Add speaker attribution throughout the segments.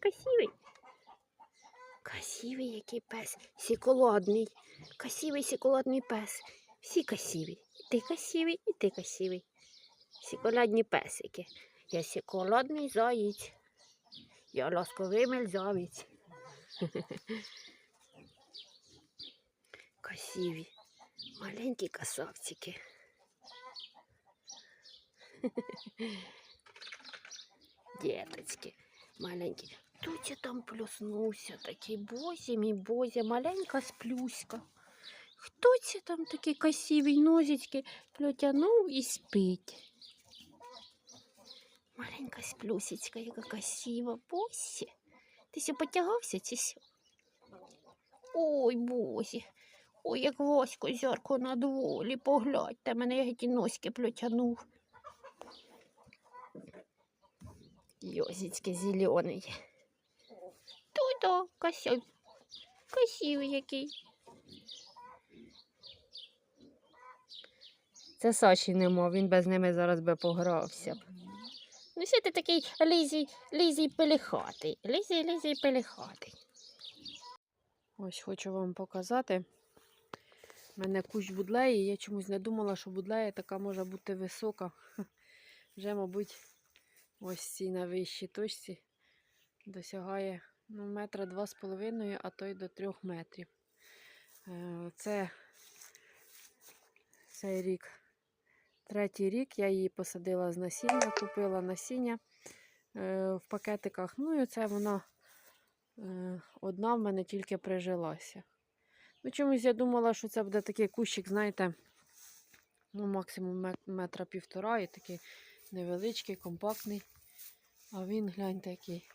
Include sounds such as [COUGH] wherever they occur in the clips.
Speaker 1: красивий. Красивий який пес. Сіколодний. Красивий сіколодний пес. Всі красиві. І ти красивий, і ти красивий. Сіколодні песики. Я сіколодний заєць. Я ласковий мельзавець. [LAUGHS] Красиві. Маленькі красавчики. [LAUGHS] Діточки маленькі. Тут там плюснувся такий бозі, мій бозя, маленька сплюська. Хто це там такий красивий нозички плетянув і спить? Маленька сплюсечка, яка красива, босі. Ти сьо потягався чи сьо? Ой, бозі. Ой, як Васько зярко на дволі, поглядьте, мене я ті носки плетянув. Йозічки зелений. Туда, красивий. Красивий який. Це Саші нема, він без ними зараз би погрався. б. Ну що ти такий лізій, лізій пелехатий. Лізій, лізій пелехатий. Ось хочу вам показати. У мене кущ будлеї. Я чомусь не думала, що будлея така може бути висока. [LAUGHS] Вже, мабуть, ось цій на вищій точці досягає ну, метра два з половиною, а то й до трьох метрів. Е, Це цей рік, третій рік я її посадила з насіння, купила насіння е, в пакетиках. Ну і це вона е, одна в мене тільки прижилася. Ну, чомусь я думала, що це буде такий кущик, знаєте, ну, максимум метра півтора і такий невеличкий, компактний. А він, гляньте, який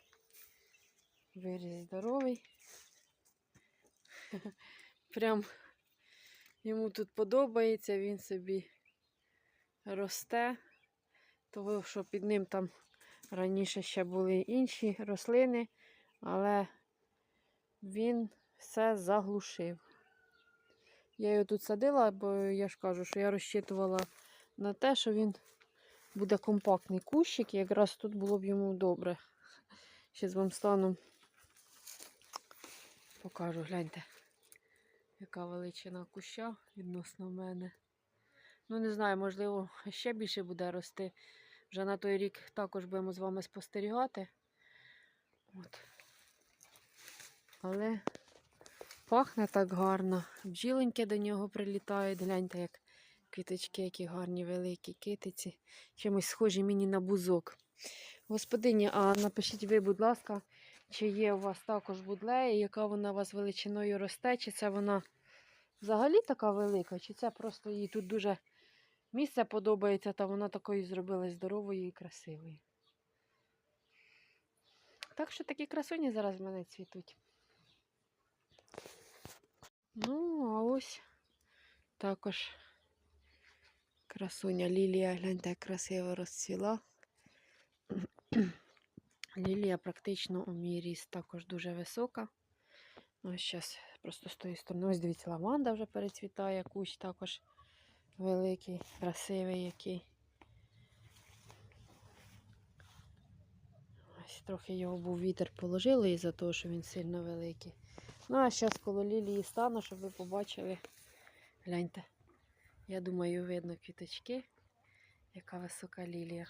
Speaker 1: виріс здоровий. Прям йому тут подобається, він собі росте. Того, що під ним там раніше ще були інші рослини, але він все заглушив. Я його тут садила, бо я ж кажу, що я розчитувала на те, що він буде компактний кущик, і якраз тут було б йому добре. Ще з вам стану покажу, гляньте, яка величина куща відносно мене. Ну, не знаю, можливо, ще більше буде рости. Вже на той рік також будемо з вами спостерігати. От. Але пахне так гарно. Бджіленьки до нього прилітають. Гляньте, як квіточки, які гарні, великі китиці. Чимось схожі мені на бузок. Господині, а напишіть ви, будь ласка, чи є у вас також будлея, яка вона у вас величиною росте, чи це вона взагалі така велика, чи це просто їй тут дуже місце подобається, та вона такою зробилась здоровою і красивою. Так що такі красуні зараз в мене цвітуть. Ну, а ось також красуня Лілія, гляньте, як красиво розцвіла. Лілія практично у мій ріст також дуже висока. Ось зараз просто з тої сторони. Ось дивіться, лаванда вже перецвітає, кущ також великий, красивий який. Ось трохи його був вітер положили із-за того, що він сильно великий. Ну, а зараз коло лілії стану, щоб ви побачили. Гляньте. Я думаю, видно квіточки, яка висока лілія.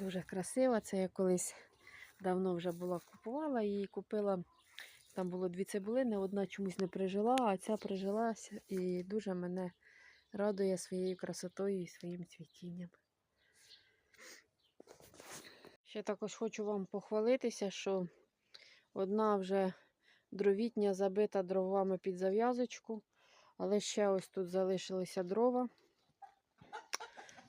Speaker 1: Дуже красива. Це я колись давно вже була купувала її, купила. Там було дві цибулини, одна чомусь не прижила, а ця прижилася і дуже мене радує своєю красотою і своїм цвітінням. Ще також хочу вам похвалитися, що одна вже дровітня забита дровами під зав'язочку, але ще ось тут залишилися дрова.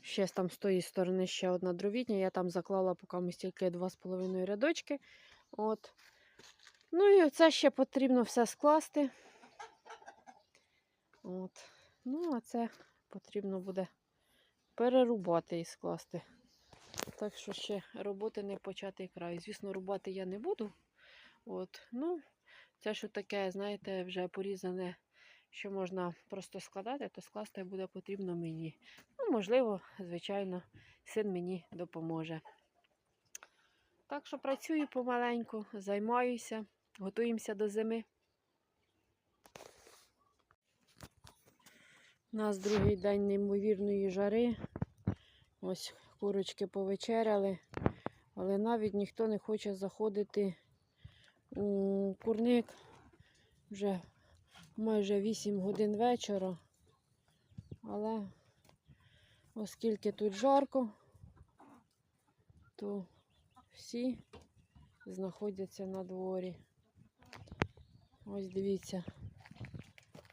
Speaker 1: Ще там з тої сторони ще одна дровітня. Я там заклала поки ми тільки 2,5 рядочки. От. Ну і це ще потрібно все скласти. От. Ну, а це потрібно буде перерубати і скласти. Так що ще роботи не початий край. Звісно, рубати я не буду. От. Ну, це що таке, знаєте, вже порізане, що можна просто складати, то скласти буде потрібно мені. Ну, можливо, звичайно, син мені допоможе. Так що працюю помаленьку, займаюся, готуємося до зими. У нас другий день неймовірної жари. Ось курочки повечеряли, але навіть ніхто не хоче заходити у курник. Вже майже 8 годин вечора. Але оскільки тут жарко, то всі знаходяться на дворі. Ось дивіться,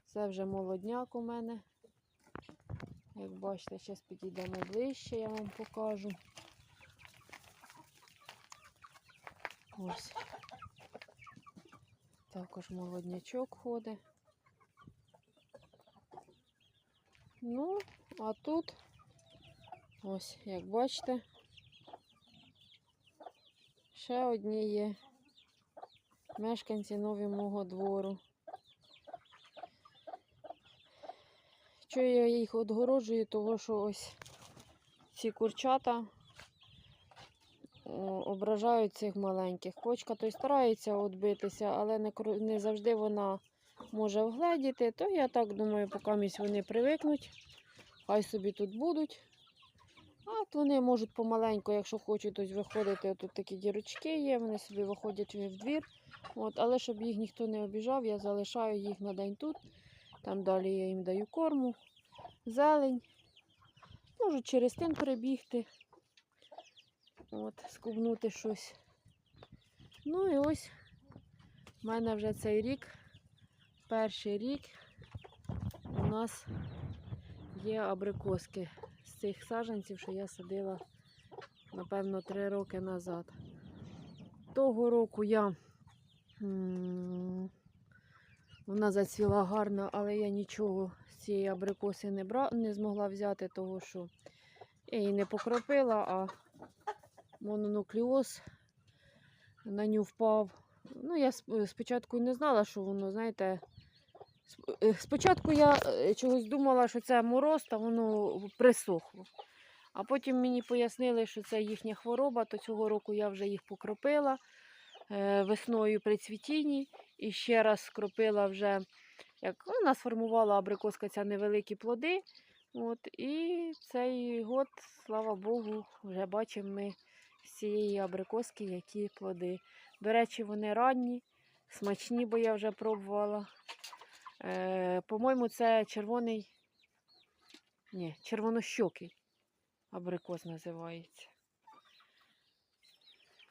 Speaker 1: це вже молодняк у мене. Як бачите, зараз підійдемо ближче, я вам покажу. Ось. Також молоднячок ходить. Ну, а тут, ось, як бачите, ще одні є мешканці нові мого двору. Що я їх відгороджую, того що ось ці курчата ображають цих маленьких. Кочка то й старається відбитися, але не завжди вона може вгледіти. То я так думаю, поки місь вони привикнуть, хай собі тут будуть. А от вони можуть помаленьку, якщо хочуть, ось виходити. Тут такі дірочки є, вони собі виходять в двір. От, але щоб їх ніхто не обіжав, я залишаю їх на день тут. Там далі я їм даю корму, зелень. Можуть через тин перебігти, от, скубнути щось. Ну і ось в мене вже цей рік, перший рік у нас є абрикоски з цих саджанців, що я садила, напевно, три роки назад. Того року я вона зацвіла гарно, але я нічого з цієї абрикоси не, бра... не змогла взяти, тому що я її не покропила, а мононуклеоз на нього впав. Ну, я спочатку не знала, що воно, знаєте. Е, Спочатку я е, чогось думала, що це мороз, та воно присохло. А потім мені пояснили, що це їхня хвороба, то цього року я вже їх покропила е, весною при цвітінні. І ще раз скропила вже, як вона сформувала абрикоска ця невеликі плоди. От, і цей год, слава Богу, вже бачимо ми з цієї абрикоски, які плоди. До речі, вони ранні, смачні, бо я вже пробувала. Е, по-моєму, це червоний, ні, червонощокий абрикос називається.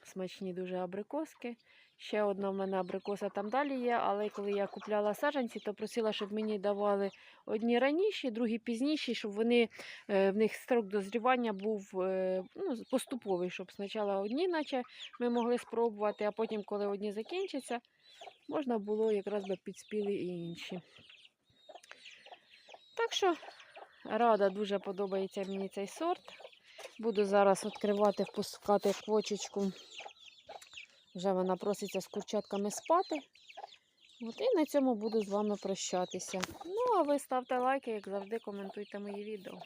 Speaker 1: Смачні дуже абрикоски. Ще одна в мене абрикоса там далі є, але коли я купляла саджанці, то просила, щоб мені давали одні раніші, другі пізніші, щоб вони, е, в них строк дозрівання був е, ну, поступовий, щоб спочатку одні, наче ми могли спробувати, а потім, коли одні закінчаться, можна було якраз би підспіли і інші. Так що рада, дуже подобається мені цей сорт. Буду зараз відкривати, впускати квочечку. Вже вона проситься з курчатками спати. От, і на цьому буду з вами прощатися. Ну, а ви ставте лайки, як завжди, коментуйте мої відео.